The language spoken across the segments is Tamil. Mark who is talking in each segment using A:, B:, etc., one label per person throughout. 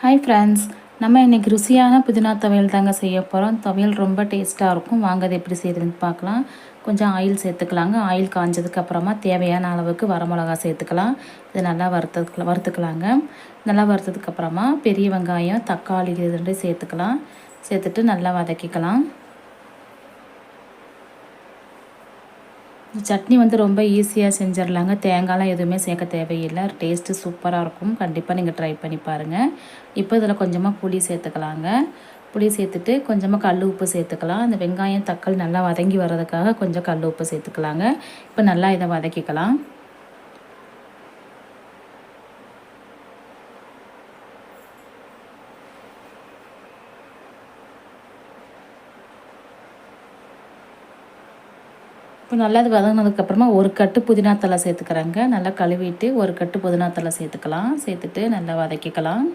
A: ஹாய் ஃப்ரெண்ட்ஸ் நம்ம இன்றைக்கி ருசியான புதினா துவையல் தாங்க செய்ய போகிறோம் துவையல் ரொம்ப டேஸ்ட்டாக இருக்கும். வாங்க அது எப்படி செய்கிறதுன்னு பார்க்கலாம். கொஞ்சம் ஆயில் சேர்த்துக்கலாங்க. ஆயில் காஞ்சதுக்கு அப்புறமா தேவையான அளவுக்கு வரமிளகா சேர்த்துக்கலாம். இது நல்லா வறுத்து வறுத்துக்கலாங்க. நல்லா வறுத்ததுக்கப்புறமா பெரிய வெங்காயம் தக்காளி இது ரெண்டு சேர்த்துக்கலாம். சேர்த்துட்டு நல்லா வதக்கிக்கலாம். சட்னி வந்து ரொம்ப ஈஸியாக செஞ்சிடலாங்க தேங்காய்லாம் எதுவுமே சேர்க்க தேவையில்லை. டேஸ்ட்டு சூப்பராக இருக்கும். கண்டிப்பாக நீங்கள் ட்ரை பண்ணி பாருங்கள் இப்போ இதில் கொஞ்சமாக புளி சேர்த்துக்கலாங்க. புளி சேர்த்துட்டு கொஞ்சமாக கல் உப்பு சேர்த்துக்கலாம். அந்த வெங்காயம் தக்காளி நல்லா வதங்கி வர்றதுக்காக கொஞ்சம் கல் உப்பு சேர்த்துக்கலாங்க. இப்போ நல்லா இதை வதக்கிக்கலாம். இப்போ நல்லா அது வதங்கினதுக்கப்புறமா ஒரு கட்டு புதினா தலை சேர்த்துக்கிறாங்க. நல்லா கழுவிட்டு ஒரு கட்டு புதினா தலை சேர்த்துக்கலாம். சேர்த்துட்டு நல்லா வதக்கிக்கலாம்.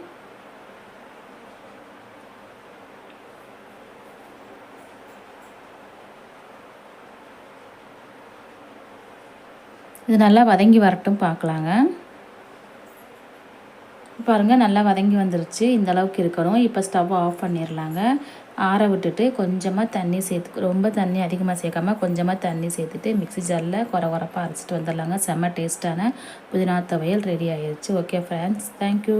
A: இது நல்லா வதங்கி வரட்டும் பார்க்கலாங்க. பாருங்கள் நல்லா வதங்கி வந்துருச்சு. இந்த அளவுக்கு இருக்கணும். இப்போ ஸ்டவ் ஆஃப் பண்ணிடலாங்க ஆற விட்டுட்டு கொஞ்சமாக தண்ணி சேர்த்து ரொம்ப தண்ணி அதிகமாக சேர்க்காம கொஞ்சமாக தண்ணி சேர்த்துட்டு மிக்ஸி ஜாரில் குறை குறப்பாக அரைச்சிட்டு வந்துடலாங்க. செம்ம டேஸ்ட்டான புதினா துவையல் ரெடி ஆயிடுச்சு ஓகே ஃப்ரெண்ட்ஸ் தேங்க்யூ